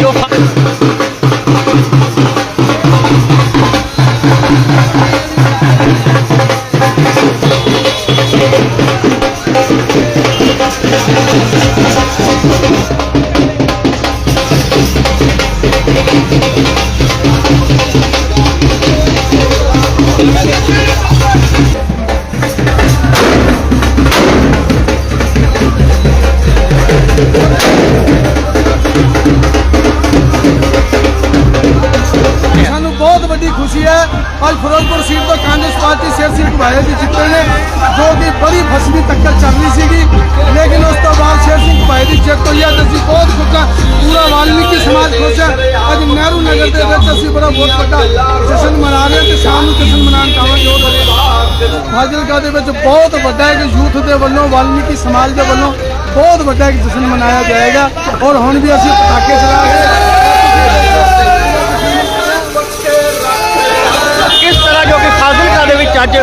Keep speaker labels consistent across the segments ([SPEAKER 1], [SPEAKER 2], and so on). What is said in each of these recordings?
[SPEAKER 1] ਜੋ
[SPEAKER 2] ਸਾਨੂੰ ਬਹੁਤ ਵੱਡੀ ਖੁਸ਼ੀ ਹੈ। ਅੱਜ ਫਿਰੋਜ਼ਪੁਰ ਸੀਟ ਤੋਂ ਕਾਂਗਰਸ ਪਾਰਟੀ ਸ਼ੇਰ ਸਿੰਘ ਘੁਬਾਇਆ ਜੀ ਜਿੱਤੇ ਨੇ, ਜੋ ਕਿ ਬੜੀ ਫਸਮੀ ਟੱਕਰ ਚੱਲ ਰਹੀ ਸੀਗੀ। ਲੇਕਿਨ ਉਸ ਤੋਂ ਬਾਅਦ ਸ਼ੇਰ ਸਿੰਘ ਘੁਬਾਇਆ ਦੀ ਜਿੱਤ ਹੋਈ ਹੈ ਅਸੀਂ ਬਹੁਤ ਖੁਸ਼ ਹਾਂ ਪੂਰਾ ਵਾਲਮੀਕੀ ਸਮਾਜ ਖੁਸ਼ ਹੈ। ਅੱਜ ਨਹਿਰੂ ਨਗਰ ਦੇ ਵਿੱਚ ਅਸੀਂ ਬੜਾ ਬਹੁਤ ਵੱਡਾ ਜਸ਼ਨ ਮਨਾ ਰਹੇ ਹਾਂ ਤੇ ਸ਼ਾਮ ਨੂੰ ਜਸ਼ਨ ਮਨਾਉਣ ਜਾਵਾਂਗੇ। ਫਾਜ਼ਿਲਕਾ ਦੇ ਵਿੱਚ ਬਹੁਤ ਵੱਡਾ ਇੱਕ ਯੂਥ ਦੇ ਵੱਲੋਂ, ਵਾਲਮੀਕੀ ਸਮਾਜ ਦੇ ਵੱਲੋਂ ਬਹੁਤ ਵੱਡਾ ਇੱਕ ਜਸ਼ਨ ਮਨਾਇਆ ਜਾਏਗਾ। ਔਰ ਹੁਣ ਵੀ ਅਸੀਂ ਪਟਾਕੇ ਚਲਾ ਰਹੇ
[SPEAKER 1] ਅੱਜ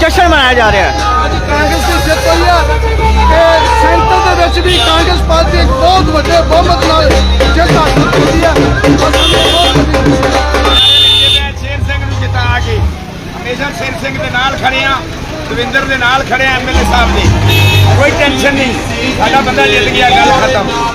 [SPEAKER 1] ਜਸ਼ਨ ਮਨਾਇਆ ਜਾ ਰਿਹਾ ਹੈ।
[SPEAKER 2] ਅੱਜ ਕਾਂਗਰਸ ਦੀ ਜਿੱਤ ਹੋਈ ਆ ਤੇ ਸੈਂਟਰ ਦੇ ਵਿੱਚ ਵੀ ਕਾਂਗਰਸ ਪਾਰਟੀ ਇੱਕ ਬਹੁਤ ਵੱਡੇ ਬਹੁਮਤ ਨਾਲ ਜਿੱਤ ਹਾਸਲ ਕੀਤੀ ਆ। ਔਰ ਸਾਨੂੰ ਬਹੁਤ ਵੱਡੀ ਖੁਸ਼ੀ ਹੈ
[SPEAKER 3] ਸ਼ੇਰ ਸਿੰਘ ਨੂੰ ਜਿਤਾ ਕੇ ਹਮੇਸ਼ਾ ਸ਼ੇਰ ਸਿੰਘ ਦੇ ਨਾਲ ਖੜੇ ਆ ਦਵਿੰਦਰ ਦੇ ਨਾਲ ਖੜੇ ਆ ਐਮਐਲਏ ਸਾਹਿਬ ਦੇ। ਕੋਈ ਟੈਨਸ਼ਨ ਨਹੀਂ। ਸਾਡਾ ਬੰਦਾ ਜਿੱਤ ਗਿਆ ਗੱਲ ਖਤਮ।